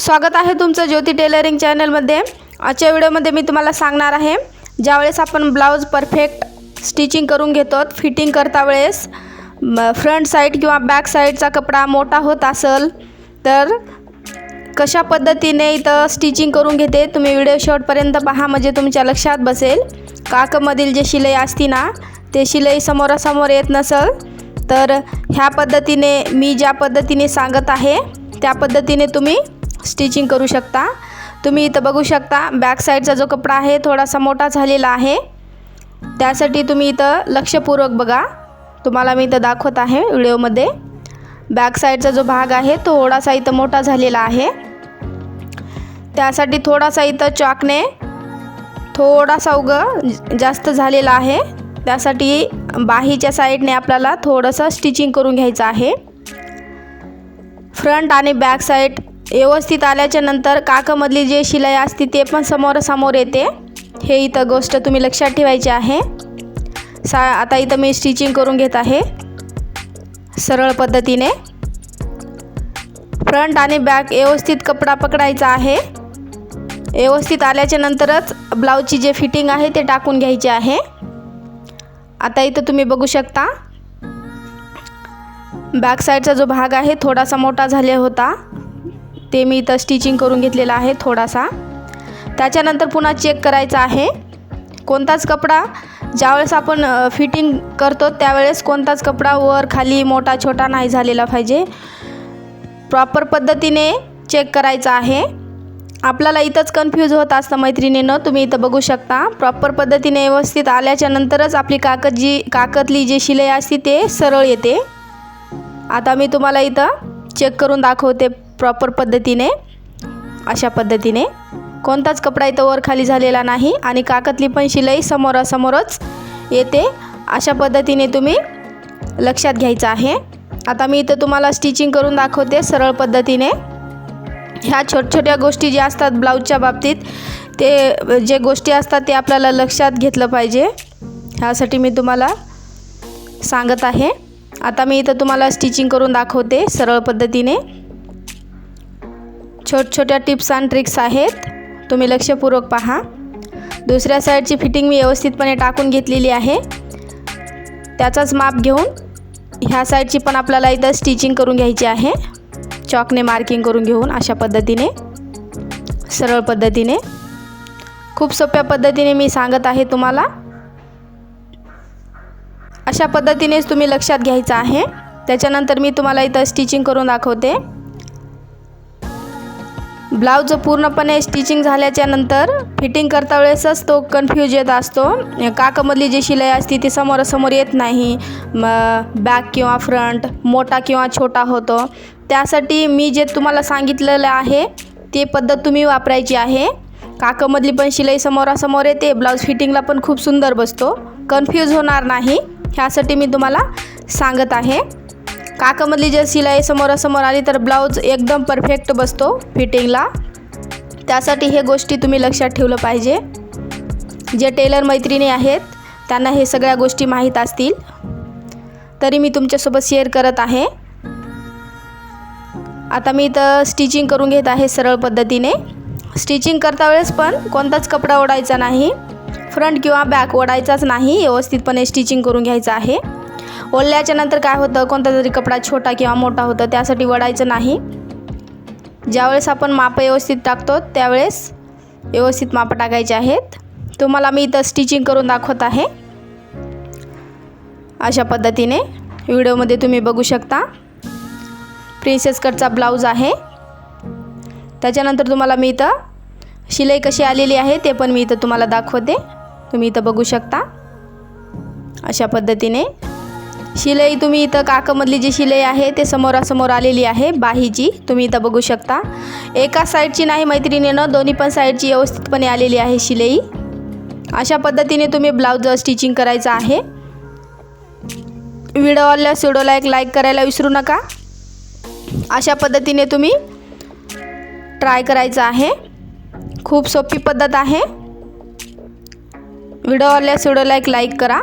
स्वागत आहे तुमचं ज्योती टेलरिंग चॅनलमध्ये. आजच्या व्हिडिओमध्ये मी तुम्हाला सांगणार आहे ज्यावेळेस आपण ब्लाऊज परफेक्ट स्टिचिंग करून घेतो फिटिंग करता वेळेस फ्रंट साईड किंवा बॅक साईडचा कपडा मोठा होत असेल तर कशा पद्धतीने इथं स्टिचिंग करून घेते तुम्ही व्हिडिओ शेवटपर्यंत पहा म्हणजे तुमच्या लक्षात बसेल. काकमधील जे शिलाई असती ना ते शिलाई समोरासमोर येत नसेल तर ह्या पद्धतीने मी ज्या पद्धतीने सांगत आहे त्या पद्धतीने तुम्ही स्टिचिंग करू शकता. तुम्ही इथं बघू शकता बॅक साईडचा जो कपडा आहे थोडासा मोठा झालेला आहे. त्यासाठी तुम्ही इथं लक्षपूर्वक बघा. तुम्हाला मी इथं दाखवत आहे व्हिडिओमध्ये. बॅक साईडचा जो भाग आहे तो थोडासा इथं मोठा झालेला आहे. त्यासाठी थोडासा इथं चॉकने थोडासा उगं जास्त झालेला आहे. त्यासाठी बाहीच्या साईडने आपल्याला थोडंसं स्टिचिंग करून घ्यायचं आहे. फ्रंट आणि बॅक साईड व्यवस्थित आल्याच्यानंतर काकामधली जे शिलाई असते ते पण समोरासमोर येते. हे इथं गोष्ट तुम्ही लक्षात ठेवायची आहे. सा आता इथं मी स्टिचिंग करून घेत आहे. सरळ पद्धतीने. फ्रंट आणि बॅक व्यवस्थित कपडा पकडायचा आहे. व्यवस्थित आल्याच्या नंतरच ब्लाऊजची जे फिटिंग आहे ते टाकून घ्यायचे आहे. आता इथं तुम्ही बघू शकता. बॅक साईडचा जो भाग आहे थोडासा मोठा झाले होता. ते मी इथं स्टिचिंग करून घेतलेला आहे थोडासा. त्याच्यानंतर पुन्हा चेक करायचा आहे. कोणताच कपडा ज्यावेळेस आपण फिटिंग करतो त्यावेळेस कोणताच कपडा वर खाली मोठा छोटा नाही झालेला पाहिजे. प्रॉपर पद्धतीने चेक करायचा आहे. आपल्याला इथंच कन्फ्यूज होत असतं मैत्रिणीनं तुम्ही इथं बघू शकता. प्रॉपर पद्धतीने व्यवस्थित आल्याच्या नंतरच आपली काकद जी काकतली जी शिलाई असते ते सरळ येते. आता मी तुम्हाला इथं चेक करून दाखवते. प्रॉपर पद्धतीने अशा पद्धतीने. कोणताच कपडा इथं वर खाली झालेला नाही आणि काकातली पण शिलाई समोरासमोरच येते. अशा पद्धतीने तुम्ही लक्षात घ्यायचं आहे. आता मी इथं तुम्हाला स्टिचिंग करून दाखवते सरळ पद्धतीने. ह्या छोट छोट्या गोष्टी ज्या असतात ब्लाऊजच्या बाबतीत ते जे गोष्टी असतात ते आपल्याला लक्षात घेतलं पाहिजे. ह्यासाठी मी तुम्हाला सांगत आहे. आता मी इथं तुम्हाला स्टिचिंग करून दाखवते सरळ पद्धतीने. छोट छोट्या टिप्स अँड ट्रिक्स आहेत. तुम्ही लक्षपूर्वक पहा. दुसऱ्या साईडची फिटिंग मी व्यवस्थितपणे टाकून घेतलेली आहे. त्याचाच माप घेऊन ह्या साईडची पण आपल्याला इथं स्टिचिंग करून घ्यायची आहे. चॉकने मार्किंग करून घेऊन अशा पद्धतीने सरळ पद्धतीने. खूप सोप्या पद्धतीने मी सांगत आहे तुम्हाला. अशा पद्धतीनेच तुम्ही लक्षात घ्यायचं आहे. त्याच्यानंतर मी तुम्हाला इथं स्टिचिंग करून दाखवते. ब्लाऊज पूर्णपणे स्टिचिंग झाल्याच्यानंतर फिटिंग करता वेळेसच तो कन्फ्यूज येत असतो. काकामधली जी शिलाई असते ती समोरासमोर येत नाही. बॅक किंवा फ्रंट मोठा किंवा छोटा होतो. त्यासाठी मी जे तुम्हाला सांगितलेलं आहे ते पद्धत तुम्ही वापरायची आहे. काकामधली पण शिलाई समोरासमोर येते. ब्लाऊज फिटिंगला पण खूप सुंदर बसतो. कन्फ्यूज होणार नाही. ह्यासाठी मी तुम्हाला सांगत आहे. काकामधली जर शिलाई समोरासमोर आली तर ब्लाऊज एकदम परफेक्ट बसतो फिटिंगला. त्यासाठी हे गोष्टी तुम्ही लक्षात ठेवलं पाहिजे. जे टेलर मैत्रिणी आहेत त्यांना हे सगळ्या गोष्टी माहीत असतील. तरी मी तुमच्यासोबत शेअर करत आहे. आता मी इथं स्टिचिंग करून घेत आहे सरळ पद्धतीने. स्टिचिंग करता वेळेस पण कोणताच कपडा ओढायचा नाही. फ्रंट किंवा बॅक ओढायचाच नाही व्यवस्थितपणे स्टिचिंग करून घ्यायचं आहे. ओढल्याच्या नंतर काय होतं? कोणता तरी कपडा छोटा किंवा मोठा होतं त्यासाठी वडायचं नाही. ज्यावेळेस आपण माप व्यवस्थित टाकतो त्यावेळेस व्यवस्थित मापं टाकायचे आहेत. तुम्हाला मी इथं स्टिचिंग करून दाखवत आहे. अशा पद्धतीने व्हिडिओमध्ये तुम्ही बघू शकता. प्रिन्सेस कटचा ब्लाऊज आहे. त्याच्यानंतर तुम्हाला मी इथं शिलाई कशी आलेली आहे ते पण मी इथं तुम्हाला दाखवते. तुम्ही इथं बघू शकता. अशा पद्धतीने शिलाई तुम्ही इथं काकामधली जी शिलाई आहे ते समोरासमोर आलेली आहे बाहीची. तुम्ही इथं बघू शकता. एका साईडची नाही मैत्रिणीनं दोन्ही पण साईडची व्यवस्थितपणे आलेली आहे शिलाई. अशा पद्धतीने तुम्ही ब्लाऊज स्टिचिंग करायचं आहे. व्हिडिओ आल्यास व्हिडिओला एक लाईक करायला विसरू नका. अशा पद्धतीने तुम्ही ट्राय करायचं आहे. खूप सोपी पद्धत आहे. व्हिडिओ आल्यास व्हिडिओला एक लाईक करा.